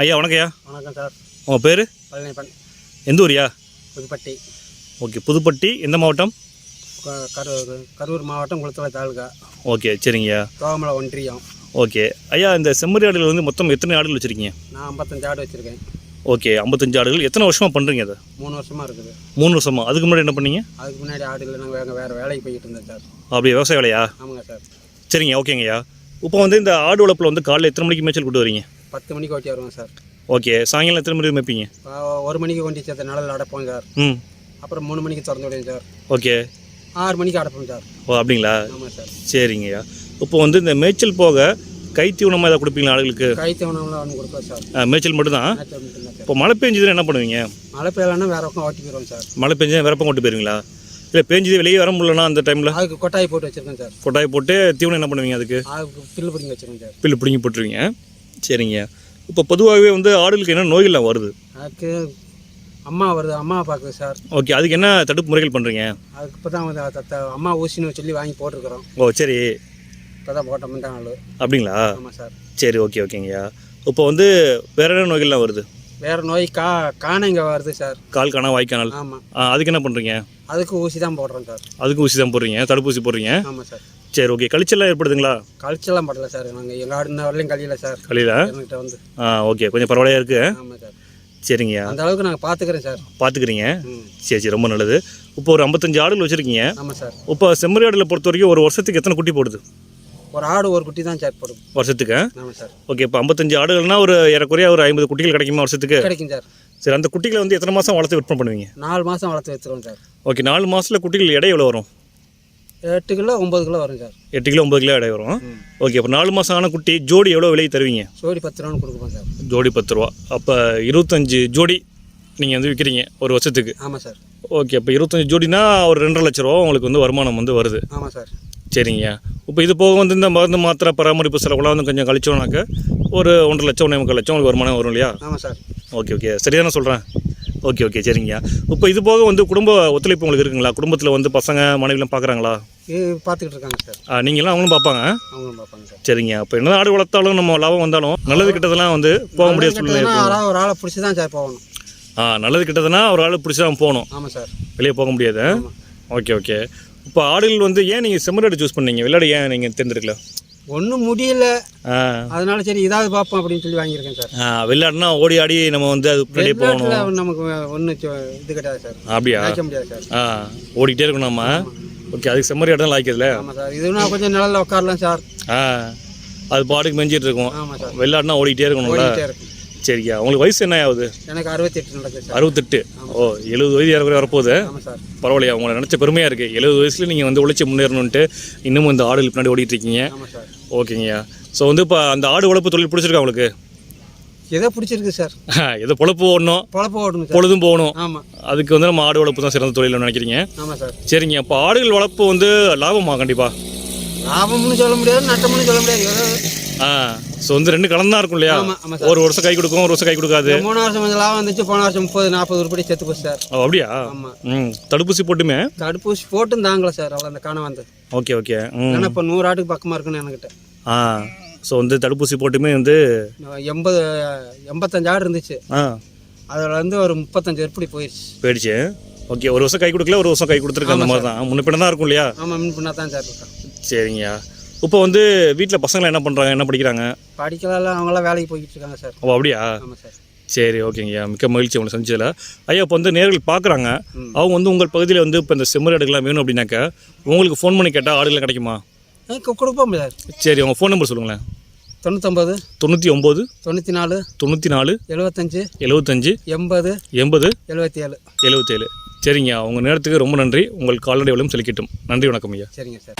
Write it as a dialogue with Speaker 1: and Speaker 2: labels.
Speaker 1: ஐயா வணக்கம்யா.
Speaker 2: வணக்கம் சார்.
Speaker 1: உங்கள் பேர்?
Speaker 2: பழனிப்பன்.
Speaker 1: எந்த ஊரியா?
Speaker 2: புதுப்பட்டி.
Speaker 1: ஓகே புதுப்பட்டி. எந்த மாவட்டம்?
Speaker 2: கரூர் கரூர் மாவட்டம் குளத்தலை தாலுகா.
Speaker 1: ஓகே சரிங்கய்யா.
Speaker 2: தோகமலை ஒன்றியம்.
Speaker 1: ஓகே. ஐயா இந்த செம்மறி ஆடுகள் வந்து மொத்தம் எத்தனை ஆடுகள் வச்சுருக்கீங்க?
Speaker 2: நான் ஐம்பத்தஞ்சு ஆடு வச்சுருக்கேன்.
Speaker 1: ஓகே ஐம்பத்தஞ்சு ஆடுகள். எத்தனை வருஷமாக பண்ணுறீங்க அதை?
Speaker 2: மூணு வருஷமாக இருக்குது.
Speaker 1: மூணு வருஷமா. அதுக்கு முன்னாடி என்ன பண்ணீங்க?
Speaker 2: அதுக்கு முன்னாடி ஆடு இல்லை நாங்கள் வேறு வேறு வேலைக்கு போய்கிட்டு இருந்தேன் சார்.
Speaker 1: அப்படி விவசாய வேலையா?
Speaker 2: ஆமாங்க சார்.
Speaker 1: சரிங்க ஓகேங்கய்யா. இப்போ வந்து இந்த ஆடு வளர்ப்பில் வந்து காலைல எத்தனை மணிக்கு மேய்ச்சல் கூட்டு வரீங்க?
Speaker 2: பத்து மணிக்கு ஓட்டி வருவோம் சார்.
Speaker 1: ஓகே சாயங்காலம் எத்தனை மணிக்கு மேய்ப்பீங்க?
Speaker 2: ஆ, ஒரு மணிக்கு கொண்டு சேர்த்த நிழல் அடைப்போம் சார்.
Speaker 1: ம்.
Speaker 2: அப்புறம் மூணு மணிக்கு திறந்து விடுவோம் சார்.
Speaker 1: ஓகே.
Speaker 2: ஆறு மணிக்கு அடைப்போம் சார்.
Speaker 1: ஓ அப்படிங்களா?
Speaker 2: ஆமாம் சார்.
Speaker 1: சரிங்கய்யா இப்போ வந்து இந்த மேய்ச்சல் போக கைத்தி உணமாக ஏதாவது கொடுப்பீங்களா ஆடுகளுக்கு
Speaker 2: கைத்து உணவுலாம் ஒன்று கொடுப்போம் சார்.
Speaker 1: மேய்ச்சல் மட்டும்தான்? இப்போ மழை பெஞ்சதுன்னா என்ன பண்ணுவீங்க?
Speaker 2: மழை பெய்யலன்னா வேறு பக்கம் ஓட்டி போயிடுவோம் சார்.
Speaker 1: மழை பெஞ்சா விரப்பம் கொண்டு போயிருவீங்களா? இல்லை பெஞ்சது வெளியே வர முடியலன்னா அந்த டைமில்?
Speaker 2: அதுக்கு கொட்டாய் போட்டு வச்சுருக்கேன் சார்.
Speaker 1: கொட்டாய் போட்டு தீவனம் என்ன பண்ணுவீங்க அதுக்கு?
Speaker 2: அதுக்கு பில்லு பிடிங்கி வச்சுருக்கேன் சார்.
Speaker 1: பில்லு பிடுங்கி போட்டுருவீங்க. சரிங்க. இப்போ பொதுவாகவே வந்து ஆடுகளுக்கு என்ன நோய்கள்லாம் வருது?
Speaker 2: அதுக்கு அம்மா வருது அம்மா பார்க்குது சார்.
Speaker 1: ஓகே அதுக்கு என்ன தடுப்பு முறைகள் பண்ணுறீங்க
Speaker 2: அதுக்கு இப்போ தான் வந்து அம்மா ஊசின்னு சொல்லி வாங்கி போட்டிருக்கிறோம்.
Speaker 1: ஓ சரி.
Speaker 2: இப்போ தான் போட்ட முந்தா நாள்.
Speaker 1: அப்படிங்களா?
Speaker 2: ஆமாம் சார்.
Speaker 1: சரி ஓகே ஓகேங்கய்யா. இப்போ வந்து வேற என்ன நோய்கள்லாம் வருது?
Speaker 2: வேறு நோய் கா காணைங்க வருது சார்.
Speaker 1: கால் காணா வாய்க்கானல்
Speaker 2: ஆமாம்
Speaker 1: அதுக்கு என்ன பண்ணுறீங்க
Speaker 2: அதுக்கு ஊசி தான் போடுறோம் சார்.
Speaker 1: அதுக்கு ஊசி தான் போடுறீங்க தடுப்பூசி போடுறீங்க.
Speaker 2: ஆமாம் சார்.
Speaker 1: சரி ஓகே கழிச்செல்லாம் ஏற்படுதுங்களா?
Speaker 2: கழிச்செல்லாம் போடல சார். நாங்கள் எங்கள் ஆடு வரலையும் கழியல சார்.
Speaker 1: கழியில்?
Speaker 2: என்கிட்ட வந்து.
Speaker 1: ஆ ஓகே கொஞ்சம் பரவாயில்லையா இருக்குது
Speaker 2: ஆமாம் சார்.
Speaker 1: சரிங்கய்யா
Speaker 2: அந்த அளவுக்கு நாங்கள் பார்த்துக்கிறேன் சார்.
Speaker 1: பார்த்துக்கிறீங்க சரி சரி. ரொம்ப நல்லது. இப்போ ஒரு ஐம்பத்தஞ்சு ஆடுகள் வச்சுருக்கீங்க.
Speaker 2: ஆமாம் சார்.
Speaker 1: இப்போ செம்மறி ஆடுல பொறுத்த வரைக்கும் ஒரு வருஷத்துக்கு எத்தனை குட்டி போடுது?
Speaker 2: ஒரு ஆடு ஒரு குட்டி தான் சார் போடும்.
Speaker 1: வருஷத்துக்கு?
Speaker 2: ஆமாம் சார்.
Speaker 1: ஓகே இப்போ ஐம்பத்தஞ்சு ஆடுகள்னா ஒரு ஏறக்குறைய ஒரு ஐம்பது குட்டிகள் கிடைக்குமா வருஷத்துக்கு?
Speaker 2: கிடைக்கும் சார்.
Speaker 1: சரி அந்த குட்டிகளை வந்து எத்தனை மாதம் வளர்த்து விற்பனை பண்ணுவீங்க?
Speaker 2: நாலு மாதம் வளர்த்து வச்சுருவோம் சார்.
Speaker 1: ஓகே நாலு மாதத்தில் குட்டிகள் எடை எவ்வளோ வரும்?
Speaker 2: எட்டு கிலோ ஒம்பது கிலோ வரும் சார்.
Speaker 1: எட்டு கிலோ ஒம்பது கிலோ எடை வரும். ஓகே அப்போ நாலு மாதம் ஆன குட்டி ஜோடி எவ்வளோ விலைக்கு தருவீங்க?
Speaker 2: சோடி பத்து ரூபான்னு கொடுப்போம் சார்.
Speaker 1: ஜோடி பத்து ரூபா. அப்போ இருபத்தஞ்சு ஜோடி நீங்கள் வந்து விற்கிறீங்க ஒரு வருஷத்துக்கு.
Speaker 2: ஆமாம் சார்.
Speaker 1: ஓகே அப்போ இருபத்தஞ்சு ஜோடினா ஒரு ரெண்டரை லட்ச ரூபா உங்களுக்கு வந்து வருமானம் வந்து வருது.
Speaker 2: ஆமாம் சார்.
Speaker 1: சரிங்க. இப்போ இது போக வந்து இந்த மருந்து மாத்திரை பராமரிப்பு செலவுலாம் வந்து கொஞ்சம் கழிச்சோம்னாக்க ஒரு ஒன்றரை லட்சம் ஒன்றே முக்கால் லட்சம் உங்களுக்கு வருமானம் வரும் இல்லையா?
Speaker 2: ஆமாம் சார்.
Speaker 1: Okay okay. சரிதானே சொல்கிறேன் ஓகே ஓகே சரிங்கய்யா. இப்போ இது போக வந்து குடும்ப ஒத்துழைப்பு உங்களுக்கு இருக்குங்களா? குடும்பத்தில் வந்து பசங்க மனைவிலாம் பார்க்குறாங்களா
Speaker 2: பார்த்துக்கிட்டு இருக்காங்க சார்.
Speaker 1: நீங்களாம் அவங்களும் பார்ப்பாங்க
Speaker 2: அவங்களும் பார்ப்பாங்க சார்.
Speaker 1: சரிங்க அப்போ என்ன ஆடு வளர்த்தாலும் நம்ம லாபம் வந்தாலும் நல்லது கிட்டதெல்லாம் வந்து போக முடியாத சூழ்நிலை
Speaker 2: ஒரு ஆளை பிடிச்சி தான் சார் போகணும்.
Speaker 1: ஆ நல்லது கிட்டதுன்னா ஒரு ஆள் பிடிச்சி தான் போகணும்.
Speaker 2: ஆமாம் சார்.
Speaker 1: வெளியே போக முடியாது. Okay okay. இப்போ ஆடுகள் வந்து ஏன் நீங்கள் செம்மறியாடு சூஸ் பண்ணீங்க? வெள்ளாடு ஏன் நீங்கள் தேர்ந்தெடுக்கல?
Speaker 2: ஒன்றும் முடியல.
Speaker 1: ஆ.
Speaker 2: அதனால சரி இதாவது பார்ப்போம் அப்படின்னு சொல்லி வாங்கியிருக்கேன் சார்.
Speaker 1: ஆ, வெள்ளாடுனா ஓடி ஆடி நம்ம வந்து அது பின்னாடியே போகணும்.
Speaker 2: நமக்கு ஒன்றும் இது கிடையாது சார்.
Speaker 1: அப்படியா?
Speaker 2: முடியாது சார்.
Speaker 1: ஆ ஓடிக்கிட்டே இருக்கணும் நம்ம. ஓகே அதுக்கு செம்மறி தான் லாய்க்கிறதுல
Speaker 2: ஆமாம் சார். இதுனா கொஞ்சம் நிழல்ல உட்காரலாம் சார்.
Speaker 1: ஆ அது பாட்டுக்கு மெஞ்சிட்டு இருக்கும். வெள்ளாடுனா ஓடிக்கிட்டே இருக்கணும்ல? சரிக்கா. உங்களுக்கு வயசு என்ன ஆகுது?
Speaker 2: எனக்கு அறுபத்தெட்டு நடக்குது
Speaker 1: அறுபத்தெட்டு. ஓ எழுபது வயது ஏறக்குறைய வரப்போகுது. பரவாயில்லையா? உங்களை நினச்ச பெருமையாக இருக்குது எழுபது வயசுல நீங்கள் வந்து உழைச்சி முன்னேறணுன்ட்டு இன்னமும் இந்த ஆடுகள் பின்னாடி ஓடிட்டு இருக்கீங்க ஓகேங்கய்யா. ஸோ வந்து இப்போ அந்த ஆடு வளர்ப்பு தொழில் பிடிச்சிருக்கா உங்களுக்கு?
Speaker 2: எதோ பிடிச்சிருக்கு சார்.
Speaker 1: ஏதோ பொழப்பு ஓடணும்.
Speaker 2: பொழப்பு ஓடணும்
Speaker 1: பொழுதும் போகணும்.
Speaker 2: ஆமாம்
Speaker 1: அதுக்கு வந்து நம்ம ஆடு வளர்ப்பு தான் சிறந்த தொழில்னு நினைக்கிறீங்க?
Speaker 2: ஆமாம் சார்.
Speaker 1: சரிங்க அப்போ ஆடுகள் வளர்ப்பு வந்து லாபமா கண்டிப்பாக
Speaker 2: லாபம்னு சொல்ல முடியாது நட்டம்னு சொல்ல முடியாது.
Speaker 1: ஸோ வந்து ரெண்டு கலந்து இருக்கும் இல்லையா ஒரு வருஷம் கை கொடுக்கும் ஒரு வருஷம் கை கொடுக்காது.
Speaker 2: மூணு வருஷம் கொஞ்சம் லாபம் வந்துச்சு போன வருஷம் முப்பது நாற்பது உருப்படி செத்து போச்சு சார்.
Speaker 1: ஓ அப்படியா? ம் தடுப்பூசி போட்டுமே?
Speaker 2: தடுப்பூசி போட்டும் தாங்கல சார் அவ்வளோ அந்த காண வந்து.
Speaker 1: Okay okay.
Speaker 2: ஏன்னா இப்போ நூறு ஆட்டுக்கு பக்கமாக இருக்குன்னு என்கிட்ட.
Speaker 1: ஆ ஸோ வந்து தடுப்பூசி போட்டுமே வந்து
Speaker 2: எண்பது எண்பத்தஞ்சு ஆடு இருந்துச்சு.
Speaker 1: ஆ.
Speaker 2: அதில் வந்து ஒரு முப்பத்தஞ்சு உருப்படி போயிடுச்சு.
Speaker 1: போயிடுச்சு. ஓகே ஒரு வருஷம் கை கொடுக்கல ஒரு வருஷம் கை கொடுத்துருக்கு அந்த மாதிரி தான். முன்ன பின்ன தான் இருக்கும் இல்லையா
Speaker 2: ஆமாம் மின் பண்ணால் தான் சார்
Speaker 1: சரிங்கய்யா. இப்போ வந்து வீட்டில் பசங்களை என்ன பண்ணுறாங்க என்ன படிக்கிறாங்க?
Speaker 2: படிக்கலாம் அவங்களாம் வேலைக்கு போய்கிட்டு இருக்காங்க சார்.
Speaker 1: ஓ அப்படியா?
Speaker 2: ஆமாம் சார்.
Speaker 1: சரி ஓகேங்கய்யா. மிக்க மகிழ்ச்சி உங்களை சந்திச்சதில். ஐயா இப்போ வந்து நேர்கள் பார்க்குறாங்க. அவங்க வந்து உங்கள் பகுதியில் வந்து இப்போ இந்த செம்மறி ஆடுகள்லாம் வேணும் அப்படின்னாக்கா உங்களுக்கு ஃபோன் பண்ணி கேட்டால் ஆடுகள் கிடைக்குமா?
Speaker 2: கொடுப்போம் சார்.
Speaker 1: சரி உங்கள் ஃபோன் நம்பர் சொல்லுங்களேன்.
Speaker 2: தொண்ணூத்தொம்பது
Speaker 1: தொண்ணூற்றி ஒம்பது
Speaker 2: தொண்ணூற்றி நாலு
Speaker 1: தொண்ணூற்றி நாலு
Speaker 2: எழுபத்தஞ்சு
Speaker 1: எழுபத்தஞ்சு
Speaker 2: எண்பது
Speaker 1: எண்பது
Speaker 2: எழுபத்தி ஏழு
Speaker 1: எழுபத்தேழு சரிங்க உங்கள் நேரத்துக்கு ரொம்ப நன்றி. உங்கள் கால்நடை வளம் செலுக்கட்டும் நன்றி வணக்கம் ஐயா.
Speaker 2: சரிங்க சார்.